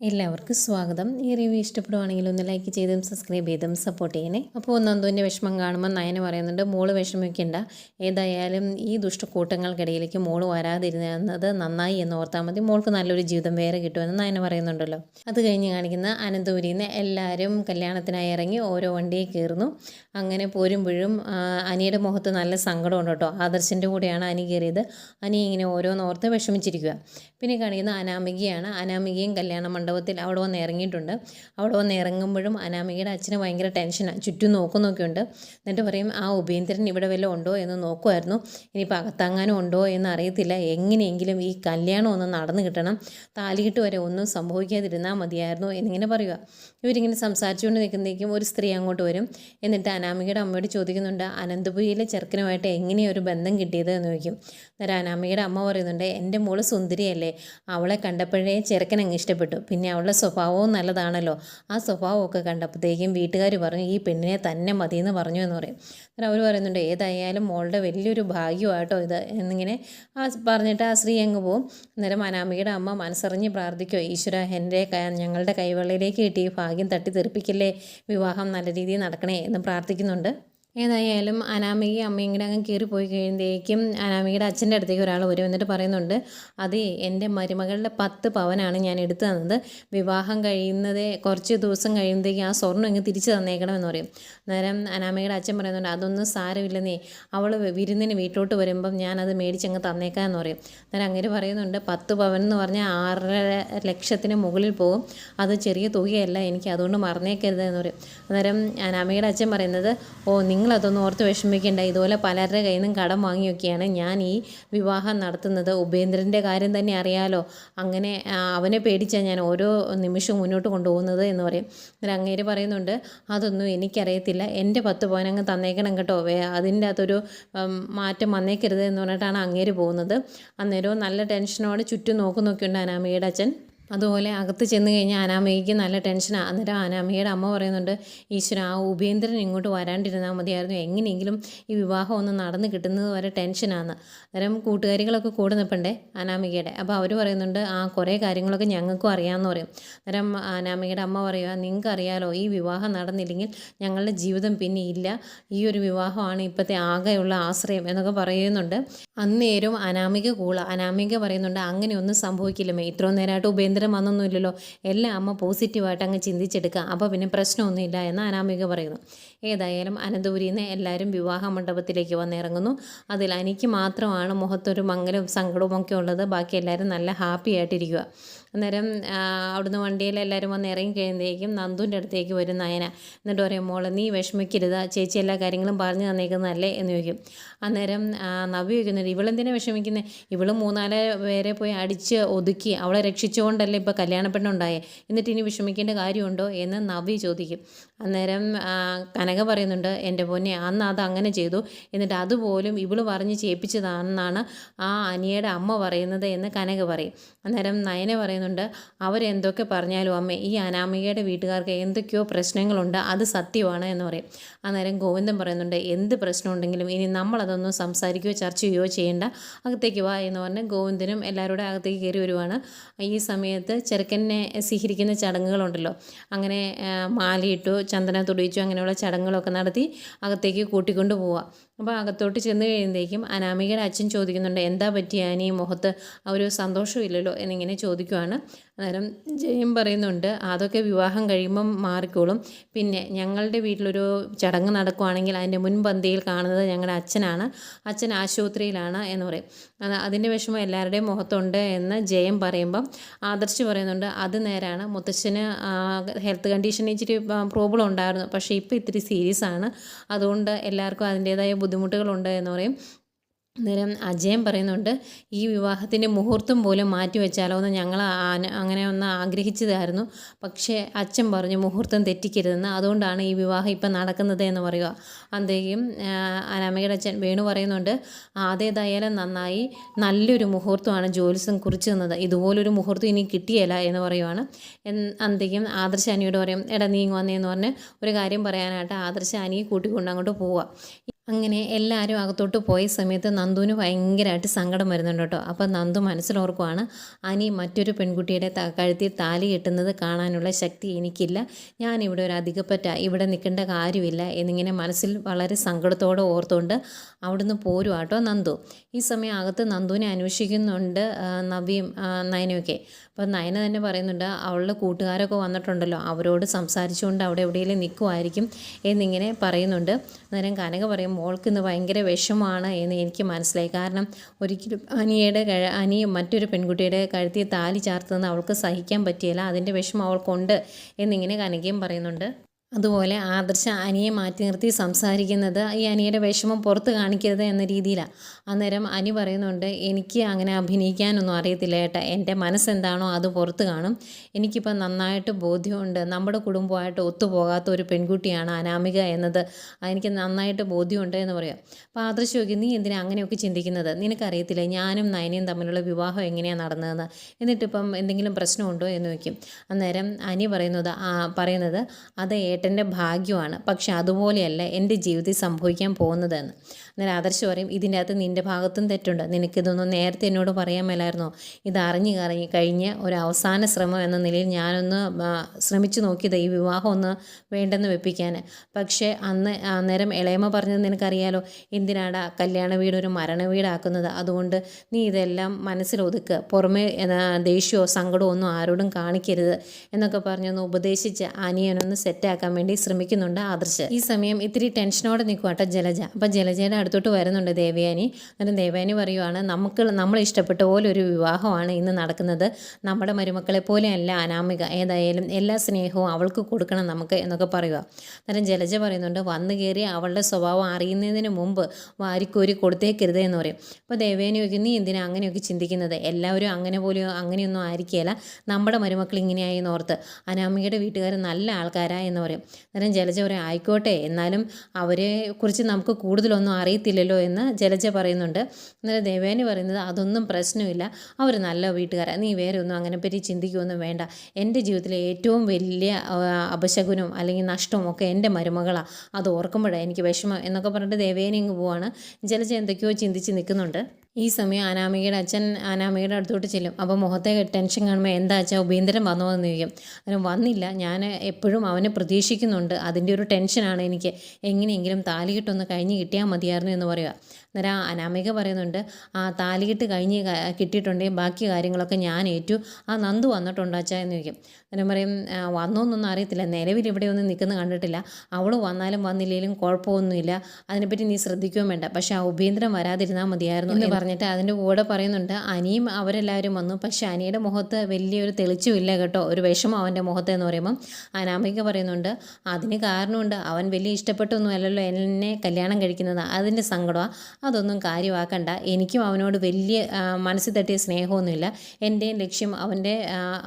എല്ലാവർക്കും സ്വാഗതം. ഈ റിവ്യൂ ഇഷ്ടപ്പെടുവാണെങ്കിൽ ഒന്ന് ലൈക്ക് ചെയ്തും സബ്സ്ക്രൈബ് ചെയ്തും സപ്പോർട്ട് ചെയ്യണേ. അപ്പോൾ നന്ദുവിന്റെ വിഷമം കാണുമ്പോൾ നയന പറയുന്നുണ്ട് മോൾ വിഷമിക്കണ്ട. ഏതായാലും ഈ ദുഷ്ടക്കൂട്ടങ്ങൾക്കിടയിലേക്ക് മോൾ വരാതിരുന്നത് നന്നായി എന്ന് ഓർത്താൽ മതി. മോൾക്ക് നല്ലൊരു ജീവിതം വേറെ കിട്ടുമെന്ന് നയന പറയുന്നുണ്ടല്ലോ. അത് കഴിഞ്ഞ് കാണിക്കുന്ന അനന്തപുരിയിൽ നിന്ന് എല്ലാവരും കല്യാണത്തിനായി ഇറങ്ങി ഓരോ വണ്ടിയെ കയറുന്നു. അങ്ങനെ പോരുമ്പോഴും അനിയുടെ മുഖത്ത് നല്ല സങ്കടമുണ്ട് കേട്ടോ. ആദർശന്റെ കൂടെയാണ് അനി കയറിയത്. അനി ഇങ്ങനെ ഓരോന്നോർത്ത് വിഷമിച്ചിരിക്കുക പിന്നെ കാണിക്കുന്ന അനാമികയാണ്. അനാമികയും കല്യാണ മണ്ഡപത്തിൽ അവിടെ വന്ന് ഇറങ്ങിയിട്ടുണ്ട്. അവിടെ വന്ന് ഇറങ്ങുമ്പോഴും അനാമികയുടെ അച്ഛന് ഭയങ്കര ടെൻഷനാണ് ചുറ്റും നോക്കുന്നൊക്കെ എന്നിട്ട് പറയും ആ ഉപേന്ദ്രൻ ഇവിടെ വല്ലതും ഉണ്ടോ? എന്ന് നോക്കുമായിരുന്നു ഇനിയിപ്പോൾ അകത്തങ്ങാനും ഉണ്ടോ എന്ന് അറിയത്തില്ല. എങ്ങനെയെങ്കിലും ഈ കല്യാണം ഒന്ന് നടന്നു കിട്ടണം. താലിയിട്ട് വരെ ഒന്നും സംഭവിക്കാതിരുന്നാൽ മതിയായിരുന്നു എന്നിങ്ങനെ പറയുക ഇവരിങ്ങനെ സംസാരിച്ചുകൊണ്ട് നിൽക്കുന്നതേക്കും ഒരു സ്ത്രീ അങ്ങോട്ട് വരും. എന്നിട്ട് അനാമികയുടെ അമ്മയോട് ചോദിക്കുന്നുണ്ട് അനന്തപുരിയിലെ ചെറുക്കനുമായിട്ട് എങ്ങനെയൊരു ബന്ധം കിട്ടിയത്? എന്ന് ചോദിക്കും. അന്നേരം അനാമികയുടെ അമ്മ പറയുന്നുണ്ട് എന്റെ മോൾ സുന്ദരിയല്ലേ. അവളെ കണ്ടപ്പോഴേ ചെറുക്കൻ അങ്ങ് ഇഷ്ടപ്പെട്ടു. പിന്നെ അവളുടെ സ്വഭാവവും നല്ലതാണല്ലോ. ആ സ്വഭാവമൊക്കെ കണ്ടപ്പോഴത്തേക്കും വീട്ടുകാർ പറഞ്ഞു ഈ പെണ്ണിനെ തന്നെ മതി എന്ന് പറഞ്ഞു എന്ന് പറയും. അന്നേരം അവർ പറയുന്നുണ്ട് ഏതായാലും മോളുടെ വലിയൊരു ഭാഗ്യമാട്ടോ ഇത് എന്നിങ്ങനെ ആ പറഞ്ഞിട്ട് ആ സ്ത്രീ അങ്ങ് പോവും. അന്നേരം അനാമികയുടെ അമ്മ മനസ്സറിഞ്ഞ് പ്രാർത്ഥിക്കോ ഈശ്വര എന്റെ ഞങ്ങളുടെ കൈവെള്ളയിലേക്ക് കിട്ടി ഭാഗ്യം തട്ടി തെറിപ്പിക്കല്ലേ വിവാഹം നല്ല രീതിയിൽ നടക്കണേ എന്ന് പ്രാർത്ഥിക്കുന്നുണ്ട്. ഏതായാലും അനാമികയും അമ്മയും കൂടെ അങ്ങ് കയറി പോയി കഴിയുമ്പോഴേക്കും അനാമികയുടെ അച്ഛന്റെ അടുത്തേക്ക് ഒരാൾ വരും എന്നിട്ട് പറയുന്നുണ്ട് അതെ എന്റെ മരുമകളുടെ പത്ത് പവനാണ് ഞാൻ എടുത്തു തന്നത്. വിവാഹം കഴിയുന്നത് കുറച്ച് ദിവസം കഴിയുമ്പോഴേക്കും ആ സ്വർണം ഇങ്ങ് തിരിച്ചു തന്നേക്കണമെന്ന് പറയും. നേരം അനാമികയുടെ അച്ഛൻ പറയുന്നുണ്ട് അതൊന്നും സാരമില്ലെന്നേ അവൾ വിരുന്നിന് വീട്ടിലോട്ട് വരുമ്പം ഞാനത് മേടിച്ചങ്ങ് തന്നേക്കാമെന്ന് പറയും. അന്നേരം അങ്ങനെ പറയുന്നുണ്ട് പത്ത് പവൻ എന്ന് പറഞ്ഞാൽ ആറര ലക്ഷത്തിന് മുകളിൽ പോകും. അത് ചെറിയ തുകയല്ല എനിക്ക് അതുകൊണ്ട് മറന്നേക്കരുത് എന്ന് പറയും. അന്നേരം അനാമികയുടെ അച്ഛൻ പറയുന്നത് ഓ നിങ്ങളതൊന്നും ഓർത്ത് വിഷമിക്കേണ്ട. ഇതുപോലെ പലരുടെ കയ്യിൽ നിന്നും കടം വാങ്ങിയൊക്കെയാണ് ഞാൻ ഈ വിവാഹം നടത്തുന്നത്. ഉപേന്ദ്രന്റെ കാര്യം തന്നെ അറിയാലോ. അങ്ങനെ അവനെ പേടിച്ചാണ് ഞാൻ ഓരോ നിമിഷവും മുന്നോട്ട് കൊണ്ടുപോകുന്നത് എന്ന് പറയും. അന്നേരം അങ്ങേര് പറയുന്നുണ്ട് അതൊന്നും എനിക്കറിയത്തില്ല. എന്റെ പത്ത് പവനങ്ങ് തന്നേക്കണം കേട്ടോ. അതിന്റെ അകത്തൊരു മാറ്റം വന്നേക്കരുത് എന്ന് പറഞ്ഞിട്ടാണ് അങ്ങേര് പോകുന്നത്. അന്നേരവും നല്ല ടെൻഷനോടെ ചുറ്റും നോക്കുന്നൊക്കെ നോക്കുന്നൊക്കെയുണ്ട് അനാമികയുടെ അച്ഛൻ. അതുപോലെ അകത്ത് ചെന്ന് കഴിഞ്ഞാൽ അനാമയ്ക്ക് നല്ല ടെൻഷനാണ് അന്നേരം അനാമയുടെ അമ്മ പറയുന്നുണ്ട് ഈശ്വര ആ ഉപേന്ദ്രൻ ഇങ്ങോട്ട് വരാണ്ടിരുന്നാൽ മതിയായിരുന്നു. എങ്ങനെയെങ്കിലും ഈ വിവാഹം ഒന്ന് നടന്ന് കിട്ടുന്നത് വരെ ടെൻഷനാണ് അന്നേരം കൂട്ടുകാരികളൊക്കെ കൂടെ നിൽപ്പണ്ടേ അനാമികയുടെ. അപ്പോൾ അവർ പറയുന്നുണ്ട് ആ കുറേ കാര്യങ്ങളൊക്കെ ഞങ്ങൾക്കും അറിയാമെന്ന് പറയും. അന്നേരം അനാമികയുടെ അമ്മ പറയുക നിങ്ങൾക്ക് അറിയാലോ ഈ വിവാഹം നടന്നില്ലെങ്കിൽ ഞങ്ങളുടെ ജീവിതം പിന്നെ ഇല്ല. ഈ ഒരു വിവാഹമാണ് ഇപ്പോഴത്തെ ആകെയുള്ള ആശ്രയം എന്നൊക്കെ പറയുന്നുണ്ട്. അന്നേരം അനാമിക കൂള. അനാമിക പറയുന്നുണ്ട് അങ്ങനെയൊന്നും സംഭവിക്കില്ലമേ ഇത്രയും നേരമായിട്ട് ഉപേന്ദ്രൻ വന്നൊന്നുമില്ലല്ലോ എല്ലാം അമ്മ പോസിറ്റീവായിട്ട് അങ്ങ് ചിന്തിച്ചെടുക്കുക അപ്പോൾ പിന്നെ പ്രശ്നമൊന്നുമില്ല എന്ന് അനാമിക പറയുന്നു. ഏതായാലും അനന്തപുരിയിൽ നിന്ന് എല്ലാവരും വിവാഹ മണ്ഡപത്തിലേക്ക് വന്നിറങ്ങുന്നു. അതിൽ എനിക്ക് മാത്രമാണ് മുഖത്തൊരു മങ്ങലും സങ്കടവും ഒക്കെ ഉള്ളത്. ബാക്കി എല്ലാവരും നല്ല ഹാപ്പി ആയിട്ടിരിക്കുക അന്നേരം അവിടുന്ന് വണ്ടിയിൽ എല്ലാവരും വന്ന് ഇറങ്ങി കഴിയുമ്പോഴേക്കും നന്ദുവിന്റെ അടുത്തേക്ക് വരും നയന. എന്നിട്ട് പറയും മോളെ നീ വിഷമിക്കരുത്. ചേച്ചി എല്ലാ കാര്യങ്ങളും പറഞ്ഞു തന്നേക്കുന്നതല്ലേ? എന്ന് ചോദിക്കും. അന്നേരം നവി ചോദിക്കുന്നുണ്ട് ഇവളെന്തിനാ വിഷമിക്കുന്നത് ഇവൾ മൂന്നാൽ പേരെ പോയി അടിച്ച് ഒതുക്കി അവളെ രക്ഷിച്ചുകൊണ്ടല്ലേ ഇപ്പോൾ കല്യാണപ്പെണ്ണുണ്ടായേ? എന്നിട്ട് ഇനി വിഷമിക്കേണ്ട കാര്യമുണ്ടോ? എന്ന് നവ്യ ചോദിക്കും. അന്നേരം കനക പറയുന്നുണ്ട് എന്റെ പൊന്നെ അന്ന് അത് അങ്ങനെ ചെയ്തു. എന്നിട്ട് അതുപോലും ഇവൾ പറഞ്ഞ് ചെയ്യിപ്പിച്ചതാണെന്നാണ് ആ അനിയയുടെ അമ്മ പറയുന്നത് എന്ന് കനക പറയും. അന്നേരം നയന പറയുന്നുണ്ട് അവരെന്തൊക്കെ പറഞ്ഞാലും അമ്മ ഈ അനാമികയുടെ വീട്ടുകാർക്ക് എന്തൊക്കെയോ പ്രശ്നങ്ങളുണ്ട് അത് സത്യമാണ് എന്ന് പറയും. അന്നേരം ഗോവിന്ദൻ പറയുന്നുണ്ട് എന്ത് പ്രശ്നമുണ്ടെങ്കിലും ഇനി നമ്മളതൊന്നും സംസാരിക്കുകയോ ചർച്ച ചെയ്യുകയോ ചെയ്യേണ്ട. അകത്തേക്ക് വാ എന്ന് പറഞ്ഞ് ഗോവിന്ദനും എല്ലാവരുടെ അകത്തേക്ക് കയറി വരുവാണ്. ഈ സമയത്ത് ചെറുക്കനെ സ്വീകരിക്കുന്ന ചടങ്ങുകളുണ്ടല്ലോ. അങ്ങനെ മാലയിട്ടു ചന്ദന തുടിച്ചു അങ്ങനെയുള്ള ചടങ്ങുകളൊക്കെ നടത്തി അകത്തേക്ക് കൂട്ടിക്കൊണ്ട് പോവുക. അപ്പോൾ അകത്തോട്ട് ചെന്ന് കഴിയുമ്പോഴേക്കും അനാമികയുടെ അച്ഛൻ ചോദിക്കുന്നുണ്ട് എന്താ പറ്റിയ ആനി മുഖത്ത് ആ ഒരു സന്തോഷമില്ലല്ലോ എന്നിങ്ങനെ ചോദിക്കുവാണ്. അന്നേരം ജയം പറയുന്നുണ്ട് അതൊക്കെ വിവാഹം കഴിയുമ്പം മാറിക്കോളും. പിന്നെ ഞങ്ങളുടെ വീട്ടിലൊരു ചടങ്ങ് നടക്കുവാണെങ്കിൽ അതിന്റെ മുൻപന്തിയിൽ കാണുന്നത് ഞങ്ങളുടെ അച്ഛനാണ്. അച്ഛൻ ആശുപത്രിയിലാണ് എന്ന് പറയും. അത് അതിന്റെ വിഷമം എല്ലാവരുടെയും മുഖത്തുണ്ട് എന്ന് ജയം പറയുമ്പം ആദർശ് പറയുന്നുണ്ട് അത് നേരാണ്. മുത്തശ്ശന് ഹെൽത്ത് കണ്ടീഷൻ ഇച്ചിരി പ്രോബ്ലം ഉണ്ടായിരുന്നു. പക്ഷേ ഇപ്പോൾ ഇത്തിരി സീരിയസ് ആണ്. അതുകൊണ്ട് എല്ലാവർക്കും അതിന്റേതായ ബുദ്ധിമുട്ടുകളുണ്ട് എന്ന് പറയും. അന്നേരം അജയൻ പറയുന്നുണ്ട് ഈ വിവാഹത്തിന്റെ മുഹൂർത്തം പോലും മാറ്റി വെച്ചാലോ എന്ന് ഞങ്ങൾ അങ്ങനെ ഒന്ന് ആഗ്രഹിച്ചതായിരുന്നു. പക്ഷേ അച്ഛൻ പറഞ്ഞു മുഹൂർത്തം തെറ്റിക്കരുതെന്ന്. അതുകൊണ്ടാണ് ഈ വിവാഹം ഇപ്പം നടക്കുന്നത് എന്ന് പറയുക. അന്തേക്കും അനാമികയുടെ അച്ഛൻ വേണു പറയുന്നുണ്ട് അതേതായാലും നന്നായി നല്ലൊരു മുഹൂർത്തമാണ് ജോലിസം കുറിച്ച് തന്നത്. ഇതുപോലൊരു മുഹൂർത്തം ഇനി കിട്ടിയല്ല എന്ന് പറയുവാണ്. അന്തേക്കും ആദർശ അനിയോട് പറയും എടാ നീങ്ങുവന്നേ എന്ന് പറഞ്ഞ് ഒരു കാര്യം പറയാനായിട്ട് ആദർശ അനിയെ കൂട്ടിക്കൊണ്ട് അങ്ങോട്ട് പോവുക അങ്ങനെ എല്ലാവരും അകത്തോട്ട് പോയ സമയത്ത് നന്ദുവിന് ഭയങ്കരമായിട്ട് സങ്കടം വരുന്നുണ്ട് കേട്ടോ. അപ്പോൾ നന്ദു മനസ്സിലോർക്കുവാണ് അനി മറ്റൊരു പെൺകുട്ടിയുടെ കഴുത്തിൽ താലി കെട്ടുന്നത് കാണാനുള്ള ശക്തി എനിക്കില്ല. ഞാനിവിടെ ഒരു അധികപ്പറ്റ ഇവിടെ നിൽക്കേണ്ട കാര്യമില്ല എന്നിങ്ങനെ മനസ്സിൽ വളരെ സങ്കടത്തോടെ ഓർത്തുകൊണ്ട് അവിടുന്ന് പോരുവാ കേട്ടോ നന്ദു. ഈ സമയം അകത്ത് നന്ദുവിനെ അന്വേഷിക്കുന്നുണ്ട് നവിയും നയനയൊക്കെ. അപ്പോൾ നയന തന്നെ പറയുന്നുണ്ട് അവളുടെ കൂട്ടുകാരൊക്കെ വന്നിട്ടുണ്ടല്ലോ അവരോട് സംസാരിച്ചുകൊണ്ട് അവിടെ എവിടെയെങ്കിലും നിൽക്കുമായിരിക്കും എന്നിങ്ങനെ പറയുന്നുണ്ട്. അന്നേരം കനക പറയും മോൾക്ക് ഇന്ന് ഭയങ്കര വിഷമമാണ് എന്ന് എനിക്ക് മനസ്സിലായി. കാരണം ഒരിക്കലും അനിയുടെ കഴ- അനി മറ്റൊരു പെൺകുട്ടിയുടെ കഴുത്തിൽ താലി ചാർത്തുന്നത് അവൾക്ക് സഹിക്കാൻ പറ്റിയില്ല. അതിന്റെ വിഷമം അവൾക്കുണ്ട് എന്നിങ്ങനെ കനകയും പറയുന്നുണ്ട്. അതുപോലെ ആദർശ അനിയെ മാറ്റി നിർത്തി സംസാരിക്കുന്നത് ഈ അനിയുടെ വിഷമം പുറത്ത് കാണിക്കരുത് എന്ന രീതിയിലാണ് അന്നേരം അനി പറയുന്നുണ്ട് എനിക്ക് അങ്ങനെ അഭിനയിക്കാനൊന്നും അറിയത്തില്ല ഏട്ടാ. എന്റെ മനസ്സെന്താണോ അത് പുറത്ത് കാണും. എനിക്കിപ്പോൾ നന്നായിട്ട് ബോധ്യമുണ്ട്. നമ്മുടെ കുടുംബമായിട്ട് ഒത്തുപോകാത്ത ഒരു പെൺകുട്ടിയാണ് അനാമിക എന്നത്. എനിക്ക് നന്നായിട്ട് ബോധ്യമുണ്ട് എന്ന് പറയാം. അപ്പോൾ ആദർശ ചോദിക്കും നീ എന്തിനാ അങ്ങനെയൊക്കെ ചിന്തിക്കുന്നത്? നിനക്കറിയത്തില്ല ഞാനും നയനയും തമ്മിലുള്ള വിവാഹം എങ്ങനെയാണ് നടന്നതെന്ന്? എന്നിട്ടിപ്പം എന്തെങ്കിലും പ്രശ്നമുണ്ടോ? എന്ന് ചോദിക്കും. അന്നേരം അനി പറയുന്നത് പറയുന്നത് അത് ഏട്ടന്റെ ഭാഗ്യമാണ്. പക്ഷെ അതുപോലെയല്ല എന്റെ ജീവിതത്തിൽ സംഭവിക്കാൻ പോകുന്നതെന്ന്. അന്നേരം ആദർശ് പറയും ഇതിന്റെ അകത്ത് നിന്റെ ഭാഗത്തും തെറ്റുണ്ട്. നിനക്കിതൊന്നും നേരത്തെ എന്നോട് പറയാൻ മേലായിരുന്നോ? ഇത് അറിഞ്ഞു കറങ്ങി കഴിഞ്ഞ് ഒരു അവസാന ശ്രമം എന്ന നിലയിൽ ഞാനൊന്ന് ശ്രമിച്ചു നോക്കിയത് ഈ വിവാഹം ഒന്ന് വേണ്ടെന്ന് വെപ്പിക്കാൻ പക്ഷേ അന്ന് അന്നേരം ഇളയമ പറഞ്ഞത് നിനക്കറിയാലോ? എന്തിനാടാ കല്യാണ വീട് ഒരു മരണ വീടാക്കുന്നത്? അതുകൊണ്ട് നീ ഇതെല്ലാം മനസ്സിലൊതുക്കുക പുറമേ ദേഷ്യമോ സങ്കടമോ ഒന്നും ആരോടും കാണിക്കരുത് എന്നൊക്കെ പറഞ്ഞൊന്ന് ഉപദേശിച്ച് അനിയനൊന്ന് സെറ്റാക്കാൻ വേണ്ടി ശ്രമിക്കുന്നുണ്ട് ആദർശ്. ഈ സമയം ഇത്തിരി ടെൻഷനോടെ നിൽക്കുവാട്ടോ ജലജ. അപ്പം ജലജയുടെ അടുത്തോട്ട് വരുന്നുണ്ട് ദേവയാനി. അന്നേരം ദേവയാനി പറയുവാണ് നമുക്ക് നമ്മൾ ഇഷ്ടപ്പെട്ട പോലെ ഒരു വിവാഹമാണ് ഇന്ന് നടക്കുന്നത്. നമ്മുടെ മരുമക്കളെ പോലെയല്ല അനാമിക. ഏതായാലും എല്ലാ സ്നേഹവും അവൾക്ക് കൊടുക്കണം നമുക്ക് എന്നൊക്കെ പറയുക അന്നേരം ജലജ പറയുന്നുണ്ട് വന്നു കയറി അവളുടെ സ്വഭാവം അറിയുന്നതിന് മുമ്പ് വാരിക്കോരി കൊടുത്തേക്കരുത് എന്ന് പറയും. അപ്പോൾ ദേവേനി ചോദിക്കും നീ എന്തിനാ അങ്ങനെയൊക്കെ ചിന്തിക്കുന്നത്? എല്ലാവരും അങ്ങനെ പോലെയോ അങ്ങനെയൊന്നും ആയിരിക്കില്ല നമ്മുടെ മരുമക്കൾ ഇങ്ങനെയായി ഓർത്ത്. അനാമികയുടെ വീട്ടുകാർ നല്ല ആൾക്കാരാ എന്ന് പറയും. അന്നേരം ജലജ പറയും ആയിക്കോട്ടെ എന്നാലും അവരെ കുറിച്ച് നമുക്ക് കൂടുതലൊന്നും അറിയത്തില്ലല്ലോ എന്ന് ജലജ പറയുന്നുണ്ട്. അന്നേരം ദേവേനി പറയുന്നത് അതൊന്നും പ്രശ്നമില്ല അവർ നല്ല വീട്ടുകാരാണ് നീ വേറെ ഒന്നും അങ്ങനെ പറ്റി ചിന്തിക്കുകയൊന്നും വേണ്ട. എന്റെ ജീവിതത്തിലെ ഏറ്റവും വലിയ ആ, അപശകുനവും അല്ലെങ്കിൽ നഷ്ടവും ഒക്കെ എന്റെ മരുമകളാണ് അത് ഓർക്കുമ്പോഴാണ് എനിക്ക് വിഷമം എന്നൊക്കെ പറഞ്ഞിട്ട് ദേവേനി ഇങ്ങ് പോവാണ്. ജലജ എന്തൊക്കെയോ ചിന്തിച്ച് നിൽക്കുന്നുണ്ട്. ഈ സമയം അനാമികയുടെ അച്ഛൻ അനാമികയുടെ അടുത്തോട്ട് ചെല്ലും. അപ്പോൾ മുഖത്തെ ടെൻഷൻ കാണുമ്പോൾ എന്താ അച്ഛാ ഉപേന്ദ്രൻ വന്നോ എന്ന് ചോദിക്കും. അങ്ങനെ വന്നില്ല. ഞാൻ എപ്പോഴും അവനെ പ്രതീക്ഷിക്കുന്നുണ്ട്. അതിന്റെ ഒരു ടെൻഷനാണ് എനിക്ക്. എങ്ങനെയെങ്കിലും താലികെട്ടൊന്ന് കഴിഞ്ഞ് കിട്ടിയാൽ മതിയായിരുന്നു എന്ന് പറയുക. അന്നേരം ആ അനാമിക പറയുന്നുണ്ട് ആ താലിയിട്ട് കഴിഞ്ഞ് കിട്ടിയിട്ടുണ്ടെങ്കിൽ ബാക്കി കാര്യങ്ങളൊക്കെ ഞാൻ ഏറ്റു. ആ നന്ദു വന്നിട്ടുണ്ടോ അച്ഛാ എന്ന് ചോദിക്കും. അന്നേരം പറയും "ആ, വന്നോന്നൊന്നും അറിയത്തില്ല. നിലവിൽ ഇവിടെ ഒന്നും നിൽക്കുന്ന കണ്ടിട്ടില്ല. അവൾ വന്നാലും വന്നില്ലെങ്കിലും കുഴപ്പമൊന്നുമില്ല. അതിനെപ്പറ്റി നീ ശ്രദ്ധിക്കുകയും വേണ്ട. പക്ഷെ ആ ഉപേന്ദ്രൻ വരാതിരുന്നാൽ മതിയായിരുന്നു എന്ന് പറഞ്ഞിട്ട് അതിന്റെ കൂടെ പറയുന്നുണ്ട് അനിയും അവരെല്ലാവരും വന്നു. പക്ഷെ അനിയുടെ മുഖത്ത് വലിയൊരു തെളിച്ചുമില്ല കേട്ടോ. ഒരു വിഷമം അവന്റെ മുഖത്ത് എന്ന് പറയുമ്പം. അനാമിക പറയുന്നുണ്ട് അതിന് കാരണമുണ്ട്. അവൻ വലിയ ഇഷ്ടപ്പെട്ടൊന്നും അല്ലല്ലോ എന്നെ കല്യാണം കഴിക്കുന്നത്. അതിന്റെ സങ്കടമാണ് അതൊന്നും കാര്യമാക്കണ്ട. എനിക്കും അവനോട് വലിയ മനസ്സിൽ തട്ടിയ സ്നേഹമൊന്നുമില്ല. എന്റെയും ലക്ഷ്യം അവന്റെ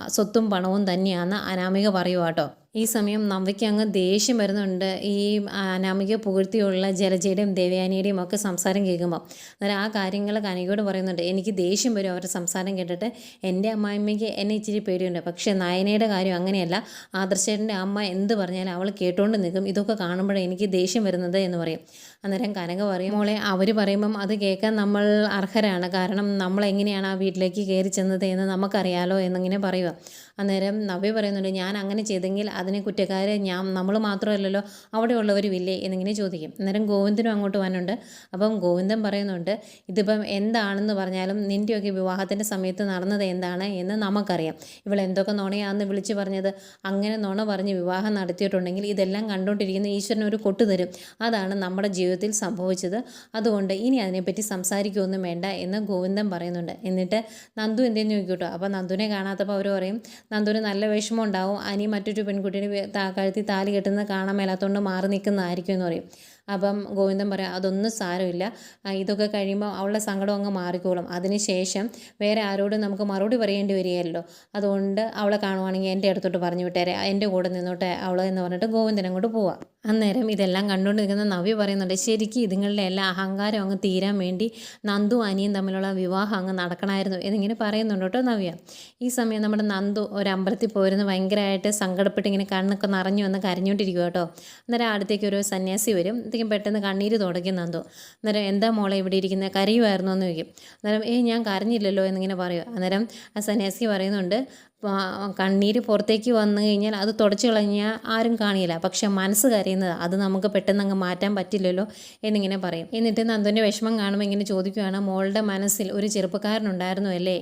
സ്വത്തും പണവും തന്നെയാണെന്ന് അനാമിക പറയുക കേട്ടോ ഈ സമയം നവയ്ക്ക് അങ്ങ് ദേഷ്യം വരുന്നുണ്ട്. ഈ അനാമിക പുകഴ്ത്തിയുള്ള ജലജയുടെയും ദേവയാനിയുടെയും ഒക്കെ സംസാരം കേൾക്കുമ്പോൾ അന്നേരം ആ കാര്യങ്ങൾ കനികയോട് പറയുന്നുണ്ട്. എനിക്ക് ദേഷ്യം വരും അവരുടെ സംസാരം കേട്ടിട്ട്. എന്റെ അമ്മായിമ്മയ്ക്ക് എന്നെ ഇച്ചിരി പേടിയുണ്ട്. പക്ഷേ നയനയുടെ കാര്യം അങ്ങനെയല്ല. ആദർശേട്ടന്റെ അമ്മ എന്ത് പറഞ്ഞാലും അവൾ കേട്ടുകൊണ്ട് നിൽക്കും. ഇതൊക്കെ കാണുമ്പോഴേ എനിക്ക് ദേഷ്യം വരുന്നത് എന്ന് പറയും. അന്നേരം കനക പറയും മോളെ അവർ പറയുമ്പം അത് കേൾക്കാൻ നമ്മൾ അർഹരാണ്. കാരണം നമ്മൾ എങ്ങനെയാണ് ആ വീട്ടിലേക്ക് കയറി ചെന്നത് എന്ന് നമുക്കറിയാലോ എന്നിങ്ങനെ പറയുക അന്നേരം നവ്യ പറയുന്നുണ്ട് ഞാൻ അങ്ങനെ ചെയ്തെങ്കിൽ അതിനെ കുറ്റക്കാരെ ഞാൻ നമ്മൾ മാത്രമല്ലല്ലോ അവിടെ ഉള്ളവരുമില്ലേ എന്നിങ്ങനെ ചോദിക്കും. അന്നേരം ഗോവിന്ദനും അങ്ങോട്ട് വന്നുണ്ട് അപ്പം ഗോവിന്ദൻ പറയുന്നുണ്ട് ഇതിപ്പം എന്താണെന്ന് പറഞ്ഞാലും നിന്റെയൊക്കെ വിവാഹത്തിന്റെ സമയത്ത് നടന്നത് എന്താണ് എന്ന് നമുക്കറിയാം. ഇവൾ എന്തൊക്കെ നുണയാണെന്ന് വിളിച്ച് പറഞ്ഞത് അങ്ങനെ നുണ പറഞ്ഞ് വിവാഹം നടത്തിയിട്ടുണ്ടെങ്കിൽ ഇതെല്ലാം കണ്ടുകൊണ്ടിരിക്കുന്ന ഈശ്വരൻ ഒരു കൊട്ടു തരും. അതാണ് നമ്മുടെ ജീവിതത്തിൽ സംഭവിച്ചത്. അതുകൊണ്ട് ഇനി അതിനെപ്പറ്റി സംസാരിക്കുകയൊന്നും വേണ്ട എന്ന് ഗോവിന്ദൻ പറയുന്നുണ്ട്. എന്നിട്ട് നന്ദു എന്തെന്ന് ചോദിക്കൂട്ടോ? അപ്പോൾ നന്ദുവിനെ കാണാത്തപ്പോൾ അവർ പറയും നന്ദുവിന് നല്ല വിഷമം ഉണ്ടാവും അനി മറ്റൊരു പെൺകുട്ടിയുടെ കഴുത്തിൽ താലി കെട്ടുന്നത് കാണാൻ മേലാത്തതുകൊണ്ട് മാറി നിൽക്കുന്നതായിരിക്കും എന്ന് പറയും. അപ്പം ഗോവിന്ദൻ പറയാം അതൊന്നും സാരമില്ല. ഇതൊക്കെ കഴിയുമ്പോൾ അവളുടെ സങ്കടം അങ്ങ് മാറിക്കോളും. അതിനുശേഷം വേറെ ആരോടും നമുക്ക് മറുപടി പറയേണ്ടി വരികയല്ലോ. അതുകൊണ്ട് അവളെ കാണുവാണെങ്കിൽ എന്റെ അടുത്തോട്ട് പറഞ്ഞു വിട്ടേരെ. എന്റെ കൂടെ നിന്നോട്ടെ അവൾ എന്ന് പറഞ്ഞിട്ട് ഗോവിന്ദൻ അങ്ങോട്ട് പോവാം. അന്നേരം ഇതെല്ലാം കണ്ടുകൊണ്ട് നിൽക്കുന്ന നവ്യ പറയുന്നുണ്ട് ശരിക്കും ഇതുങ്ങളുടെ എല്ലാ അഹങ്കാരം അങ്ങ് തീരാൻ വേണ്ടി നന്ദു അനിയും തമ്മിലുള്ള വിവാഹം അങ്ങ് നടക്കണമായിരുന്നു എന്നിങ്ങനെ പറയുന്നുണ്ട് കേട്ടോ നവ്യ. ഈ സമയം നമ്മുടെ നന്ദു ഒരു അമ്പലത്തിൽ പോയിരുന്ന് ഭയങ്കരമായിട്ട് സങ്കടപ്പെട്ട് ഇങ്ങനെ കണ്ണൊക്കെ നിറഞ്ഞു വന്ന് കരഞ്ഞുകൊണ്ടിരിക്കുക കേട്ടോ. അന്നേരം അടുത്തേക്ക് ഒരു സന്യാസി വരും. അപ്പോഴത്തേക്കും പെട്ടെന്ന് കണ്ണീര് തുടയ്ക്കും നന്ദു. അന്നേരം എന്താ മോളെ ഇവിടെ ഇരിക്കുന്നത് കരയുമായിരുന്നോ എന്ന് ചോദിക്കും. അന്നേരം ഏയ് ഞാൻ കരഞ്ഞില്ലല്ലോ എന്നിങ്ങനെ പറയും അന്നേരം ആ സന്യാസി പറയുന്നുണ്ട് "ആ, കണ്ണീര് പുറത്തേക്ക് വന്നു കഴിഞ്ഞാൽ അത് തുടച്ചു കളഞ്ഞാൽ ആരും കാണില്ല. പക്ഷെ മനസ്സ് കരയുന്നത് അത് നമുക്ക് പെട്ടെന്ന് അങ്ങ് മാറ്റാൻ പറ്റില്ലല്ലോ എന്നിങ്ങനെ പറയും. എന്നിട്ട് നന്ദുവിന്റെ വിഷമം കാണുമ്പോൾ ഇങ്ങനെ ചോദിക്കുകയാണ് മോളുടെ മനസ്സിൽ ഒരു ചെറുപ്പക്കാരനുണ്ടായിരുന്നു അല്ലേ?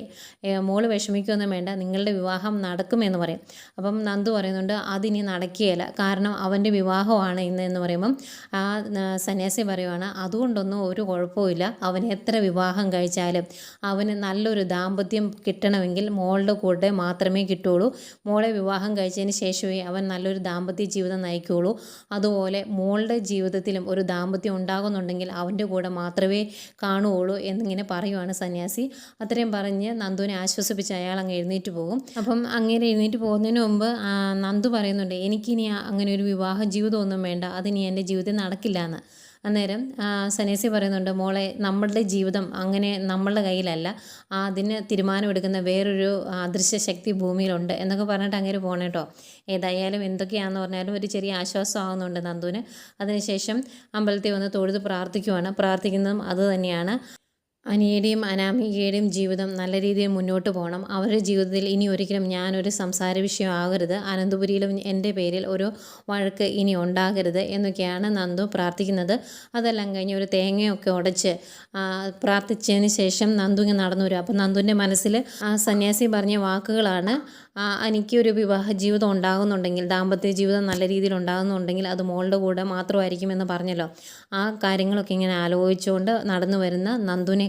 മോൾ മോൾ വിഷമിക്കുകയൊന്നും വേണ്ട നിങ്ങളുടെ വിവാഹം നടക്കുമെന്ന് പറയും. അപ്പം നന്ദു പറയുന്നുണ്ട് അതിനി നടക്കുകയില്ല. കാരണം അവന്റെ വിവാഹമാണ് ഇന്ന് എന്ന് പറയുമ്പം ആ സന്യാസി പറയുവാണ് അതുകൊണ്ടൊന്നും ഒരു കുഴപ്പമില്ല അവൻ എത്ര വിവാഹം കഴിച്ചാലും അവന് നല്ലൊരു ദാമ്പത്യം കിട്ടണമെങ്കിൽ മോളുടെ കൂടെ മാത്രമേ കിട്ടുള്ളൂ മോളെ വിവാഹം കഴിച്ചതിന് ശേഷമേ അവൻ നല്ലൊരു ദാമ്പത്യ ജീവിതം നയിക്കുകയുള്ളൂ. അതുപോലെ മോളുടെ ജീവിതത്തിലും ഒരു ദാമ്പത്യം ഉണ്ടാകുന്നുണ്ടെങ്കിൽ അവന്റെ കൂടെ മാത്രമേ കാണുകയുള്ളൂ എന്നിങ്ങനെ പറയുവാണ് സന്യാസി. അത്രയും പറഞ്ഞ് നന്ദുവിനെ ആശ്വസിപ്പിച്ച് അയാൾ അങ്ങ് എഴുന്നേറ്റ് പോകും. അപ്പം അങ്ങനെ എഴുന്നേറ്റ് പോകുന്നതിന് മുമ്പ് നന്ദു പറയുന്നുണ്ട് എനിക്കിനി അങ്ങനെ ഒരു വിവാഹ ജീവിതമൊന്നും വേണ്ട. അതിനി എന്റെ ജീവിതത്തിൽ നടക്കില്ല എന്ന്. അന്നേരം സനേസി പറയുന്നുണ്ട് മോളെ നമ്മളുടെ ജീവിതം അങ്ങനെ നമ്മളുടെ കയ്യിലല്ല. അതിന് തീരുമാനമെടുക്കുന്ന വേറൊരു അദൃശ്യ ശക്തി ഭൂമിയിലുണ്ട്. എന്നൊക്കെ പറഞ്ഞിട്ട് അങ്ങനെ പോകണം കേട്ടോ. ഏതായാലും എന്തൊക്കെയാണെന്ന് പറഞ്ഞാലും ഒരു ചെറിയ ആശ്വാസമാകുന്നുണ്ട് നന്ദുവിന്. അതിനുശേഷം അമ്പലത്തിൽ വന്ന് തൊഴുത് പ്രാർത്ഥിക്കുവാണ്. പ്രാർത്ഥിക്കുന്നതും അത് തന്നെയാണ്. അനിയുടെയും അനാമികയുടെയും ജീവിതം നല്ല രീതിയിൽ മുന്നോട്ട് പോകണം. അവരുടെ ജീവിതത്തിൽ ഇനി ഒരിക്കലും ഞാനൊരു സംസാര വിഷയം ആകരുത്. അനന്തപുരിയിലും എന്റെ പേരിൽ ഒരു വഴക്ക് ഇനി ഉണ്ടാകരുത് എന്നൊക്കെയാണ് നന്ദു പ്രാർത്ഥിക്കുന്നത്. അതെല്ലാം കഴിഞ്ഞ് ഒരു തേങ്ങയൊക്കെ ഉടച്ച് പ്രാർത്ഥിച്ചതിന് ശേഷം നന്ദു ഇങ്ങനെ നടന്നു വരും. അപ്പം നന്ദുവിന്റെ മനസ്സിൽ ആ സന്യാസി പറഞ്ഞ വാക്കുകളാണ് എനിക്ക് ഒരു വിവാഹ ജീവിതം ഉണ്ടാകുന്നുണ്ടെങ്കിൽ ദാമ്പത്യ ജീവിതം നല്ല രീതിയിൽ ഉണ്ടാകുന്നുണ്ടെങ്കിൽ അത് മോളുടെ കൂടെ മാത്രമായിരിക്കുമെന്ന് പറഞ്ഞല്ലോ. ആ കാര്യങ്ങളൊക്കെ ഇങ്ങനെ ആലോചിച്ചുകൊണ്ട് നടന്നു വരുന്ന നന്ദുവിനെ